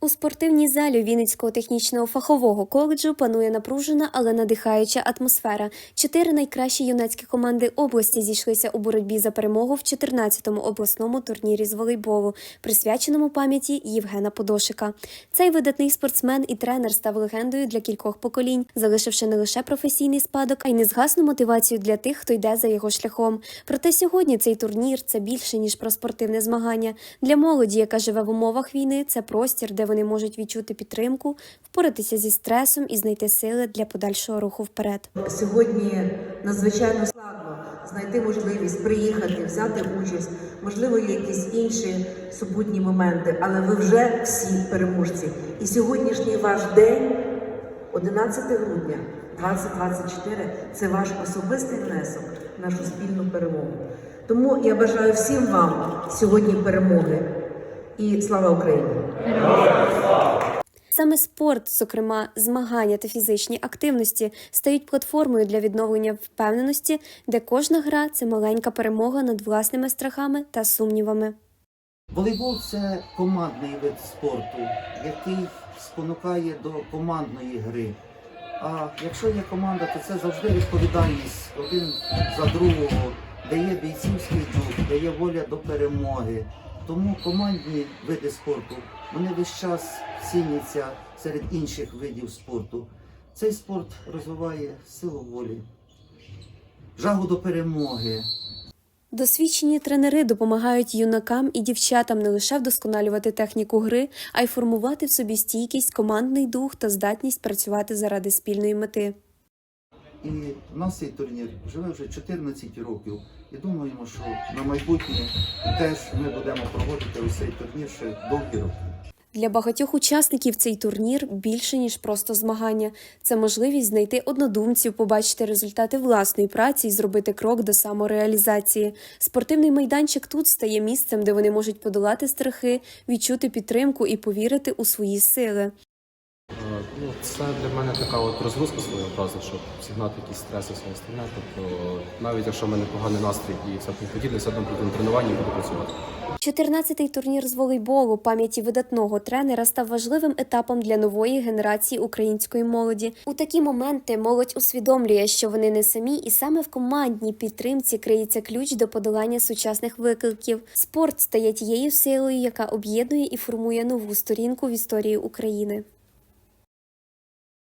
У спортивній залі Вінницького технічного фахового коледжу панує напружена, але надихаюча атмосфера. Чотири найкращі юнацькі команди області зійшлися у боротьбі за перемогу в 14-му обласному турнірі з волейболу, присвяченому пам'яті Євгена Подошика. Цей видатний спортсмен і тренер став легендою для кількох поколінь, залишивши не лише професійний спадок, а й незгасну мотивацію для тих, хто йде за його шляхом. Проте сьогодні цей турнір це більше ніж про спортивне змагання. Для молоді, яка живе в умовах війни, це простір, де вони можуть відчути підтримку, впоратися зі стресом і знайти сили для подальшого руху вперед. Сьогодні надзвичайно складно знайти можливість приїхати, взяти участь. Можливо, є якісь інші супутні моменти, але ви вже всі переможці. І сьогоднішній ваш день, 11 грудня 2024, це ваш особистий внесок в нашу спільну перемогу. Тому я бажаю всім вам сьогодні перемоги і слава Україні! Саме спорт, зокрема змагання та фізичні активності, стають платформою для відновлення впевненості, де кожна гра це маленька перемога над власними страхами та сумнівами. Волейбол це командний вид спорту, який спонукає до командної гри. А якщо є команда, то це завжди відповідальність один за другого, де є бійцівський дух, де є воля до перемоги. Тому командні види спорту вони весь час ціняться серед інших видів спорту. Цей спорт розвиває силу волі, жагу до перемоги, Досвідчені тренери допомагають юнакам і дівчатам не лише вдосконалювати техніку гри, а й формувати в собі стійкість, командний дух та здатність працювати заради спільної мети. І в нас цей турнір живе вже 14 років. І думаємо, що на майбутнє теж ми будемо проводити ось цей турнір ще довгі роки. Для багатьох учасників цей турнір більше ніж просто змагання. Це можливість знайти однодумців, побачити результати власної праці і зробити крок до самореалізації. Спортивний майданчик тут стає місцем, де вони можуть подолати страхи, відчути підтримку і повірити у свої сили. Ну, це для мене така от розгрузка своєобразна, щоб зігнати якісь стреси все остальне. Тобто, навіть якщо в мене поганий настрій і все подібне, все одно при тренуванні буду працювати. 14-й турнір з волейболу пам'яті видатного тренера став важливим етапом для нової генерації української молоді. У такі моменти молодь усвідомлює, що вони не самі, і саме в командній підтримці криється ключ до подолання сучасних викликів. Спорт стає тією силою, яка об'єднує і формує нову сторінку в історії України.